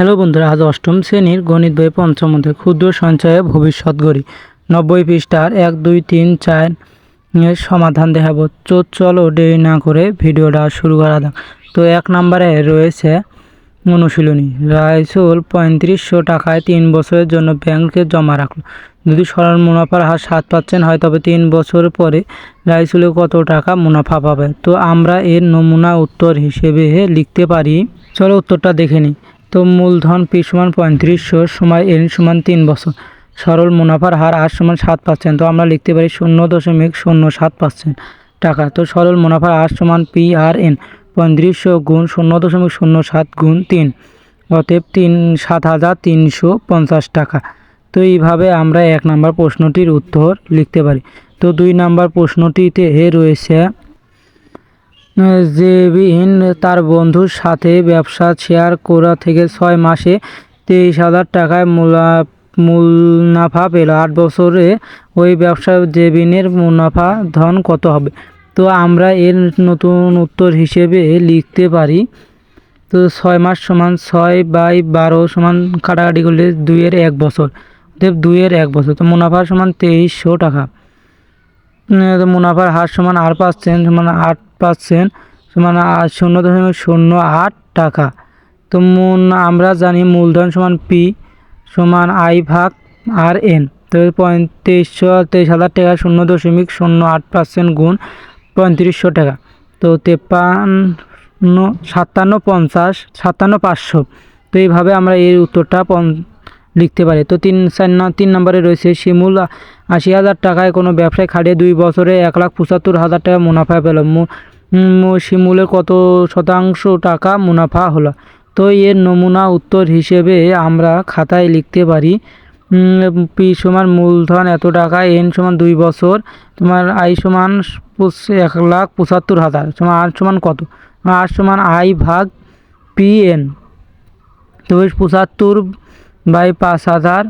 Hello বন্ধুরা, আজ অষ্টম শ্রেণির গণিত বই পঞ্চম অধ্যায় ক্ষুদ্র সঞ্চয়ে ভবিষ্যৎ গড়ি। নব্বই পৃষ্ঠার এক, দুই, তিন, চার এর সমাধান দেখাবো। তো চলো দেরি না করে ভিডিওটা শুরু করা যাক। তো এক নম্বরে রয়েছে অনুশীলনী। রাইসুল পঁয়ত্রিশশো টাকায় তিন বছরের জন্য ব্যাংকে জমা রাখল। যদি সরল মুনাফার হার সাত পাচ্ছেন, হয় তবে তিন বছর পরে রাইসুলে কত টাকা মুনাফা পাবে? তো আমরা এর নমুনা উত্তর হিসেবে লিখতে পারি। চলো উত্তরটা দেখে নিই। তো মূলধন পি সমান পঁয়ত্রিশশো সময় এন সমান তিন বছর। সরল মুনাফার হার আর সমান সাত পার্সেন্ট। তো আমরা লিখতে পারি শূন্য দশমিক শূন্য সাত পার্সেন্ট টাকা। তো সরল মুনাফার আর সমান পি আর এন পঁয়ত্রিশশো গুণ শূন্য দশমিক শূন্য সাত গুণ তিন। অতএব তিন, সাত হাজার তিনশো পঞ্চাশ টাকা। তো এইভাবে আমরা এক নম্বর প্রশ্নটির উত্তর লিখতে পারি। তো দুই নম্বর প্রশ্নটিতে রয়েছে জেবিন তার বন্ধুর সাথে ব্যবসা শেয়ার করা থেকে ছয় মাসে তেইশ হাজার টাকায় মূলা মুনাফা পেল। আট বছরে ওই ব্যবসা জেবিনের মুনাফা ধন কত হবে? তো আমরা এর নতুন উত্তর হিসেবে লিখতে পারি, তো ছয় মাস সমান ছয় বাই বারো সমান কাটাকাটি করলে দুইয়ের এক বছর। অতএব দুইয়ের এক বছর। তো মুনাফা সমান তেইশশো টাকা। তো মুনাফার হার সমান আট পার্সেন্ট সমান আট পার্সেন্ট সমান শূন্য দশমিক শূন্য আট টাকা। তো আমরা জানি মূলধন সমান পি সমান আই ভাগ আর এন তো পঁয়ত্রিশশো তেইশ হাজার টাকা, শূন্য দশমিক শূন্য আট পার্সেন্ট গুণ পঁয়ত্রিশশো টাকা। তো তেপ্পান্ন, সাতান্ন পঞ্চাশ, সাতান্ন পাঁচশো। তো এইভাবে আমরা এর উত্তরটা লিখতে পারি। তো তিন চার না- তিন নম্বরে রয়েছে, শিমুল, আশি হাজার টাকায় কোনো ব্যবসায় খাটিয়ে দুই বছরে এক লাখ পঁচাত্তর হাজার টাকা মুনাফা পেল। শিমুলের কত শতাংশ টাকা মুনাফা হলো? তো এর নমুনা উত্তর হিসেবে আমরা খাতায় লিখতে পারি পি সমান মূলধন এত টাকা, এন সমান দুই বছর, তোমার আই সমান এক লাখ পঁচাত্তর হাজার সমান আর সমান কত? আর সমান আই ভাগ পি এন। তো পঁচাত্তর বাই পাঁচ হাজার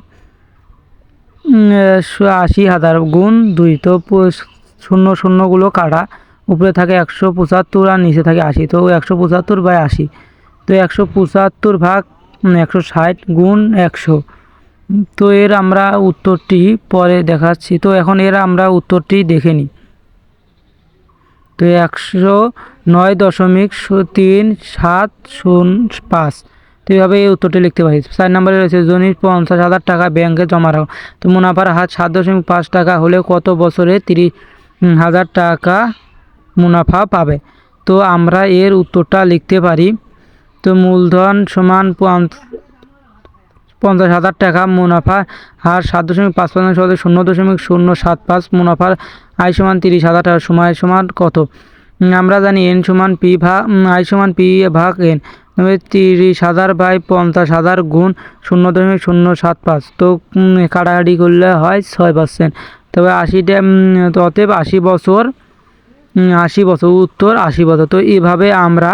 আশি হাজার গুণ দুই, তো শূন্য শূন্যগুলো কাটা। উপরে থাকে একশো পঁচাত্তর আর নিচে থাকে আশি, তো একশো পঁচাত্তর বাই আশি। তো একশো পঁচাত্তর ভাগ একশো ষাট গুণ একশো। তো এর আমরা উত্তরটি পরে দেখাচ্ছি। তো এখন এর আমরা উত্তরটি দেখে নিই। তো একশো নয় দশমিক তিন সাত শূন্য পাঁচ। তো এইভাবে এই উত্তরটি লিখতে পারি চার নম্বরে রয়েছে জনির পঞ্চাশ হাজার টাকা ব্যাংকে জমা রাখো। তো মুনাফার হার সাত দশমিক পাঁচ টাকা হলে কত বছরে তিরিশ হাজার টাকা মুনাফা পাবে? তো আমরা এর উত্তরটা লিখতে পারি। তো মূলধন সমান পঞ্চ- পঞ্চাশ হাজার টাকা মুনাফা হার সাত দশমিক পাঁচ পার্সেন্ট শূন্য দশমিক শূন্য সাত পাঁচ মুনাফার আয় সমান তিরিশ হাজার টাকা। সময় সমান কত? আমরা জানি এন সমান পি ভাগ আই সমান পি ভাগ এন তিরিশ হাজার বাই পঞ্চাশ হাজার গুণ শূন্য দশমিক শূন্য সাত পাঁচ। তো কাটাকাটি করলে হয় ছয় পার্সেন্ট তবে আশিটা অতএব আশি বছর আশি বছর উত্তর, আশি বছর। তো এইভাবে আমরা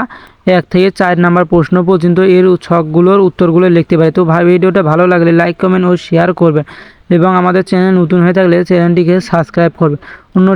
এক থেকে চার নাম্বার প্রশ্ন পর্যন্ত এর ছকগুলোর উত্তরগুলো লিখতে পারি। তো, ভাই, ভিডিওটা ভালো লাগলে লাইক কমেন্ট ও শেয়ার করবেন এবং আমাদের চ্যানেল নতুন হয়ে থাকলে চ্যানেলটিকে সাবস্ক্রাইব করবেন। অন্য